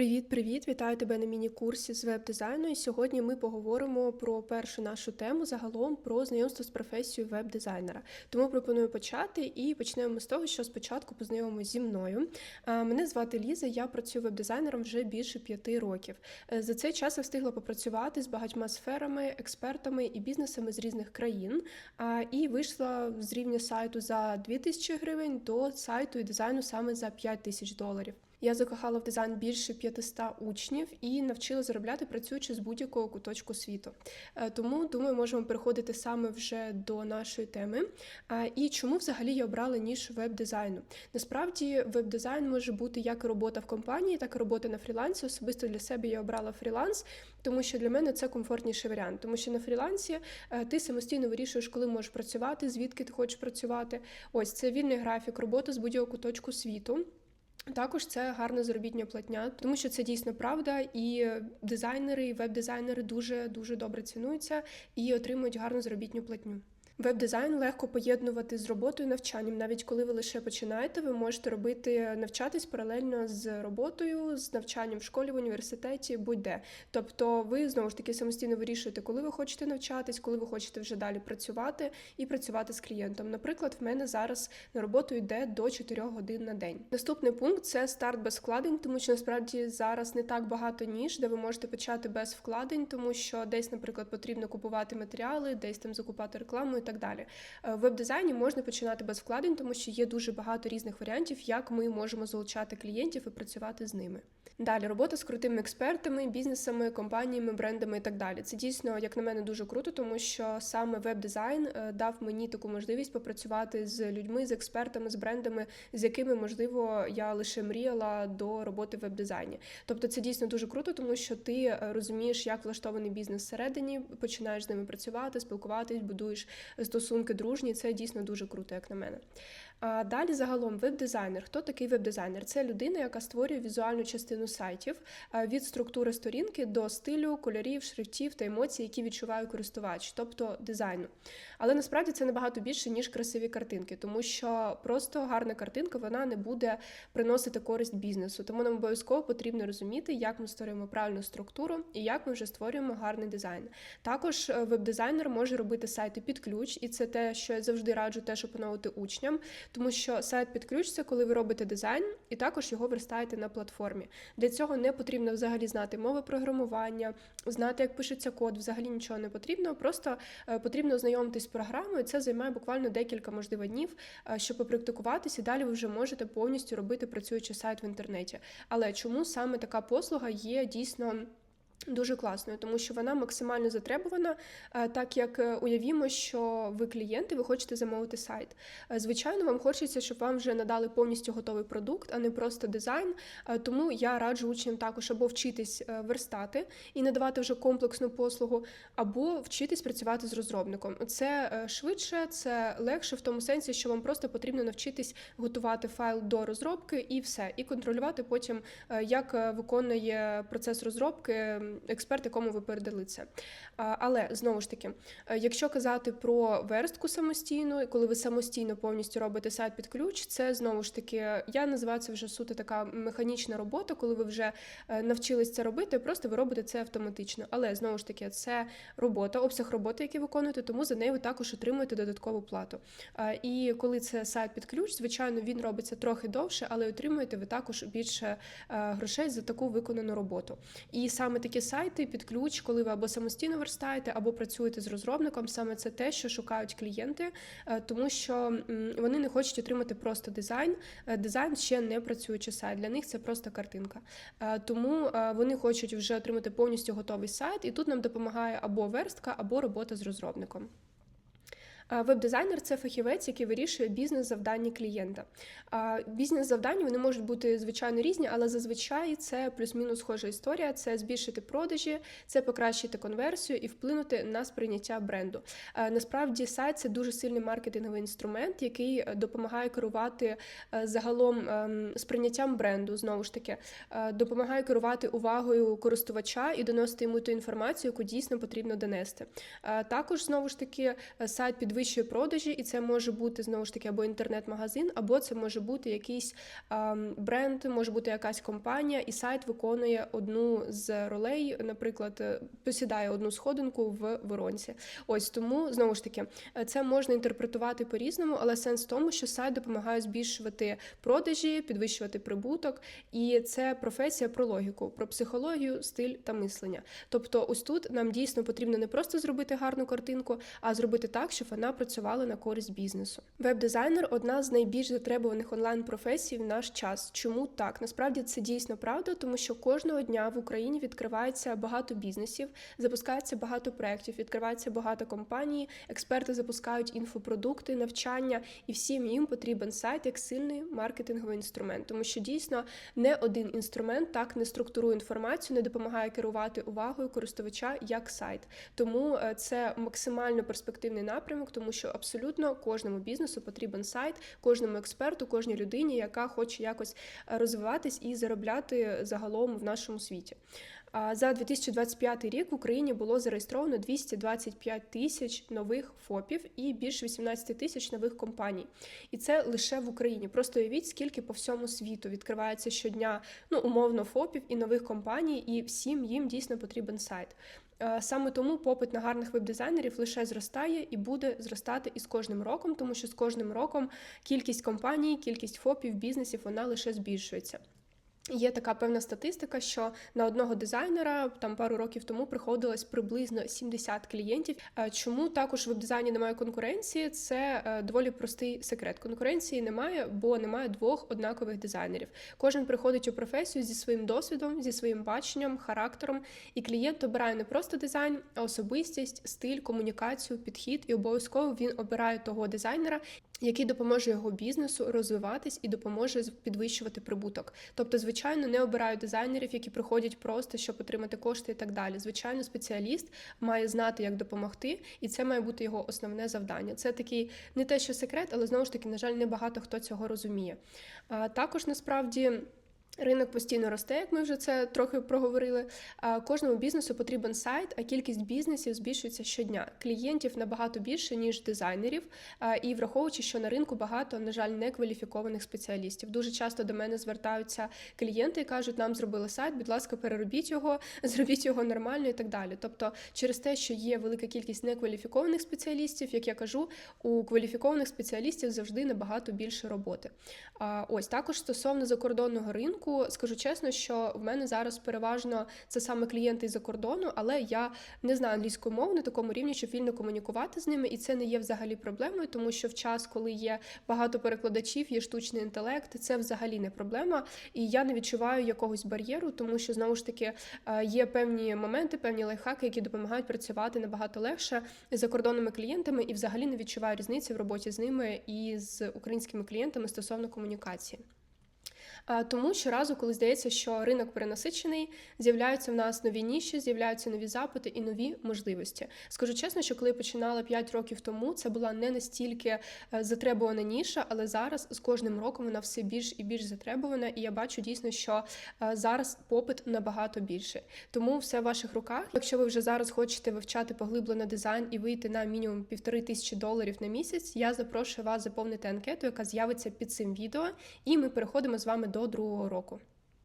Привіт-привіт! Вітаю тебе на міні-курсі з веб-дизайну. І сьогодні ми поговоримо про першу нашу тему загалом про знайомство з професією веб-дизайнера. Тому пропоную почати і почнемо з того, що спочатку познайомимося зі мною. Е, Мене звати Ліза, я працюю веб-дизайнером вже більше п'яти років. Е, За цей час я встигла попрацювати з багатьма сферами, експертами і бізнесами з різних країн. А, І вийшла з рівня сайту за 2000 гривень до сайту і дизайну саме за 5 тисяч доларів. Я закохала в дизайн більше 500 учнів і навчила заробляти, працюючи з будь-якого куточку світу. Е, Тому думаю, можемо переходити саме вже до нашої теми. Е, І чому взагалі я обрала ніж веб-дизайну? Насправді, веб-дизайн може бути як робота в компанії, так і робота на фрілансі. Особисто для себе я обрала фріланс, тому що для мене це комфортніший варіант. Тому що на фрілансі е, ти самостійно вирішуєш, коли можеш працювати, звідки ти хочеш працювати. Ось це вільний графік, робота з будь-якого куточку світу. Також це гарна заробітня платня, тому що це дійсно правда, і дизайнери, і веб-дизайнери дуже дуже добре цінуються і отримують гарну заробітню платню. Веб-дизайн легко поєднувати з роботою і навчанням. Навіть коли ви лише починаєте, ви можете робити навчатись паралельно з роботою, з навчанням в школі, в університеті, будь-де. Тобто, ви знову ж таки самостійно вирішуєте, коли ви хочете навчатись, коли ви хочете вже далі працювати і працювати з клієнтом. Наприклад, в мене зараз на роботу йде до 4 годин на день. Наступний пункт це старт без вкладень, тому що насправді зараз не так багато ніж, де ви можете почати без вкладень, тому що десь, наприклад, потрібно купувати матеріали, десь там закупати рекламу і так далі. Е, В веб-дизайні можна починати без вкладень, тому що є дуже багато різних варіантів, як ми можемо залучати клієнтів і працювати з ними. Далі робота з крутими експертами, бізнесами, компаніями, брендами і так далі. Це дійсно, як на мене, дуже круто, тому що саме веб-дизайн е, дав мені таку можливість попрацювати з людьми, з експертами, з брендами, з якими можливо я лише мріяла до роботи в веб-дизайні. Тобто це дійсно дуже круто, тому що ти е, розумієш, як влаштований бізнес всередині, починаєш з ними працювати, спілкуватись, будуєш стосунки дружні. Це дійсно дуже круто, як на мене. А далі загалом веб-дизайнер. Хто такий веб-дизайнер? Це людина, яка створює візуальну частину сайтів від структури сторінки до стилю, кольорів, шрифтів та емоцій, які відчуває користувач, тобто дизайну. Але насправді це набагато більше, ніж красиві картинки, тому що просто гарна картинка вона не буде приносити користь бізнесу. Тому нам обов'язково потрібно розуміти, як ми створюємо правильну структуру і як ми вже створюємо гарний дизайн. Також е, веб-дизайнер може робити сайти під ключ, і це те, що я завжди раджу теж опановувати учням, тому що сайт під ключ це коли ви робите дизайн і також його верстаєте на платформі. Для цього не потрібно взагалі знати мови програмування, знати, як пишеться код, взагалі нічого не потрібно. Просто е, потрібно ознайомитись з програмою. Це займає буквально декілька, можливо, днів, е, щоб попрактикуватися. і Далі ви вже можете повністю робити працюючий сайт в інтернеті. Але чому саме така послуга є дійсно? Дуже класною, тому що вона максимально затребувана, е, так як е, уявімо, що ви клієнти, ви хочете замовити сайт. Е, Звичайно, вам хочеться, щоб вам вже надали повністю готовий продукт, а не просто дизайн. Тому я раджу учням також або вчитись верстати і надавати вже комплексну послугу, або вчитись працювати з розробником. Це швидше, це легше в тому сенсі, що вам просто потрібно навчитись готувати файл до розробки і все, і контролювати потім, як виконує процес розробки експерт, якому ви передали це. Але знову ж таки, е, якщо казати про верстку самостійну, коли ви самостійно повністю робите сайт під ключ, це знову ж таки, я називаю це вже суто така механічна робота, коли ви вже е, навчились це робити, просто ви робите це автоматично. Але знову ж таки, це робота, обсяг роботи, який виконуєте, тому за неї ви також отримуєте додаткову плату. І коли це сайт під ключ, звичайно, він робиться трохи довше, але отримуєте ви також більше е, грошей за таку виконану роботу. І саме такі сайти під ключ, коли ви або самостійно верстаєте, або працюєте з розробником, саме це те, що шукають клієнти, е, тому що вони не хочуть отримати просто дизайн. Е, Дизайн ще не працюючий сайт. Для них це просто картинка. Е, Тому вони хочуть вже отримати повністю готовий сайт, і тут нам допомагає або верстка, або робота з розробником. Веб-дизайнер це фахівець, який вирішує бізнес-завдання клієнта. Бізнес-завдання вони можуть бути звичайно різні, але зазвичай це плюс-мінус схожа історія: це збільшити продажі, це покращити конверсію і вплинути на сприйняття бренду. Е, Насправді сайт це дуже сильний маркетинговий інструмент, який е, допомагає керувати е, загалом ем, сприйняттям бренду. Знову ж таки, е, допомагає керувати увагою користувача і доносити йому ту інформацію, яку дійсно потрібно донести. Е, Також знову ж таки сайт підвищує підвищує продажі, і це може бути знову ж таки або інтернет-магазин, або це може бути якийсь бренд, може бути якась компанія, і сайт виконує одну з ролей, наприклад, е, посідає одну сходинку в воронці. Ось тому знову ж таки е, це можна інтерпретувати по-різному, але сенс в тому, що сайт допомагає збільшувати продажі, підвищувати прибуток, і це професія про логіку, про психологію, стиль та мислення. Тобто, ось тут нам дійсно потрібно не просто зробити гарну картинку, а зробити так, щоб вона працювала на користь бізнесу. Веб-дизайнер одна з найбільш затребуваних онлайн професій в наш час. Чому так? Насправді це дійсно правда, тому що кожного дня в Україні відкривається багато бізнесів, запускається багато проєктів, відкривається багато компаній, експерти запускають інфопродукти, навчання, і всім їм потрібен сайт як сильний маркетинговий інструмент, тому що дійсно не один інструмент так не структурує інформацію, не допомагає керувати увагою користувача як сайт. Тому е, це максимально перспективний напрямок, тому що абсолютно кожному бізнесу потрібен сайт, кожному експерту, кожній людині, яка хоче якось е, розвиватись і заробляти загалом в нашому світі. За 2025 рік в Україні було зареєстровано 225 тисяч нових ФОПів і більше 18 тисяч нових компаній. І це лише в Україні. Просто уявіть, скільки по всьому світу відкривається щодня ну умовно ФОПів і нових компаній, і всім їм дійсно потрібен сайт. Е, Саме тому попит на гарних веб-дизайнерів лише зростає і буде зростати із кожним роком, тому що з кожним роком кількість компаній, кількість ФОПів, бізнесів вона лише збільшується. Є така певна статистика, що на одного дизайнера там пару років тому приходилось приблизно 70 клієнтів. Е, Чому також в веб-дизайні немає конкуренції? Це е, доволі простий секрет. Конкуренції немає, бо немає двох однакових дизайнерів. Кожен приходить у професію зі своїм досвідом, зі своїм баченням, характером, і клієнт обирає не просто дизайн, а особистість, стиль, комунікацію, підхід, і обов'язково він обирає того дизайнера, який допоможе його бізнесу розвиватись і допоможе підвищувати прибуток. Тобто, звичайно, не обирають дизайнерів, які приходять просто щоб отримати кошти і так далі. Звичайно, спеціаліст має знати, як допомогти, і це має бути його основне завдання. Це такий не те, що секрет, але знову ж таки, на жаль, не багато хто цього розуміє. А також насправді. Ринок постійно росте, як ми вже це трохи проговорили. Кожному бізнесу потрібен сайт, а кількість бізнесів збільшується щодня. Клієнтів набагато більше ніж дизайнерів. І враховуючи, що на ринку багато, на жаль, некваліфікованих спеціалістів. Дуже часто до мене звертаються клієнти і кажуть, нам зробили сайт, будь ласка, переробіть його, зробіть його нормально і так далі. Тобто, через те, що є велика кількість некваліфікованих спеціалістів, як я кажу, у кваліфікованих спеціалістів завжди набагато більше роботи. Ось також стосовно закордонного ринку ринку, скажу чесно, що в мене зараз переважно це саме клієнти з-за кордону, але я не знаю англійської мови на такому рівні, щоб вільно комунікувати з ними, і це не є взагалі проблемою, тому що в час, коли є багато перекладачів, є штучний інтелект, це взагалі не проблема. І я не відчуваю якогось бар'єру, тому що знову ж таки е, є певні моменти, певні лайфхаки, які допомагають працювати набагато легше з закордонними клієнтами, і взагалі не відчуваю різниці в роботі з ними і з українськими клієнтами стосовно комунікації. Тому щоразу, коли здається, що ринок перенасичений, з'являються в нас нові ніші, з'являються нові запити і нові можливості. Скажу чесно, що коли починала 5 років тому, це була не настільки е, затребувана ніша, але зараз з кожним роком вона все більш і більш затребувана, і я бачу дійсно, що е, зараз попит набагато більше. Тому все в ваших руках. Якщо ви вже зараз хочете вивчати поглиблено дизайн і вийти на мінімум півтори тисячі доларів на місяць, я запрошую вас заповнити анкету, яка з'явиться під цим відео, і ми переходимо з вами до другого року.